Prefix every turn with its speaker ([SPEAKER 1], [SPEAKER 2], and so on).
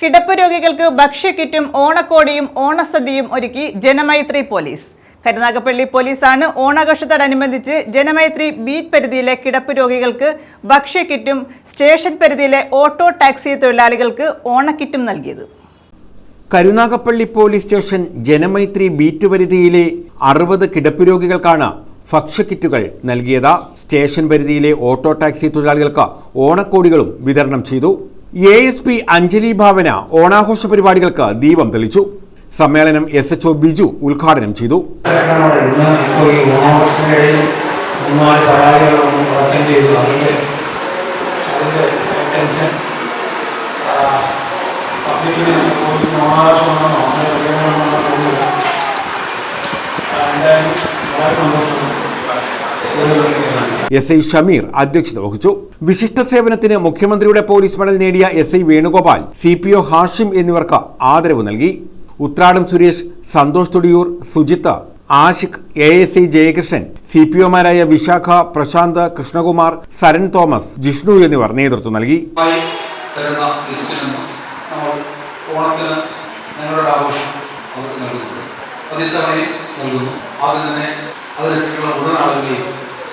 [SPEAKER 1] കിടപ്പ് രോഗികൾക്ക് ഭക്ഷ്യക്കിറ്റും ഓണക്കോടിയും ഓണസദ്യയും ഒരുക്കി ജനമൈത്രി പോലീസ്. കരുനാഗപ്പള്ളി പോലീസാണ് ഓണാഘോഷത്തോടനുബന്ധിച്ച് ജനമൈത്രി ബീറ്റ് പരിധിയിലെ കിടപ്പ് രോഗികൾക്ക് ഭക്ഷ്യക്കിറ്റും സ്റ്റേഷൻ പരിധിയിലെ ഓട്ടോ ടാക്സി തൊഴിലാളികൾക്ക് ഓണക്കിറ്റും നൽകിയത്.
[SPEAKER 2] Karunagappally police station Janamaithri beat പരിധിയിലെ അറുപത് കിടപ്പ് രോഗികൾക്കാണ് ഭക്ഷ്യക്കിറ്റുകൾ നൽകിയത്. സ്റ്റേഷൻ പരിധിയിലെ ഓട്ടോ ടാക്സി തൊഴിലാളികൾക്ക് ഓണക്കോടികളും വിതരണം ചെയ്തു. A S P Anjali Bhavana ഓണാഘോഷ പരിപാടികൾക്ക് ദീപം തെളിച്ചു. സമ്മേളനം എസ് എച്ച് ബിജു ഉദ്ഘാടനം ചെയ്തു.
[SPEAKER 3] വളരെ സന്തോഷം
[SPEAKER 2] എസ് ഐ ഷമീർ അധ്യക്ഷത വഹിച്ചു. വിശിഷ്ട സേവനത്തിന് മുഖ്യമന്ത്രിയുടെ പോലീസ് മെഡൽ നേടിയ S I Venugopal C P O Hashim എന്നിവർക്ക് ആദരവ് നൽകി. Uthradam Suresh Santhosh Thudiyoor Sujith Ashiq A S I Jayakrishnan C P ഒമാരായ Vishakh Prashanth Krishnakumar Saran Thomas Jishnu എന്നിവർ നേതൃത്വം നൽകി.
[SPEAKER 4] ഓണത്തിന് ഞങ്ങളുടെ അവർക്ക് നൽകുന്നു. ആദ്യം തന്നെ അതിലെത്തിയിട്ടുള്ള മുഴുവൻ ആളുകളെയും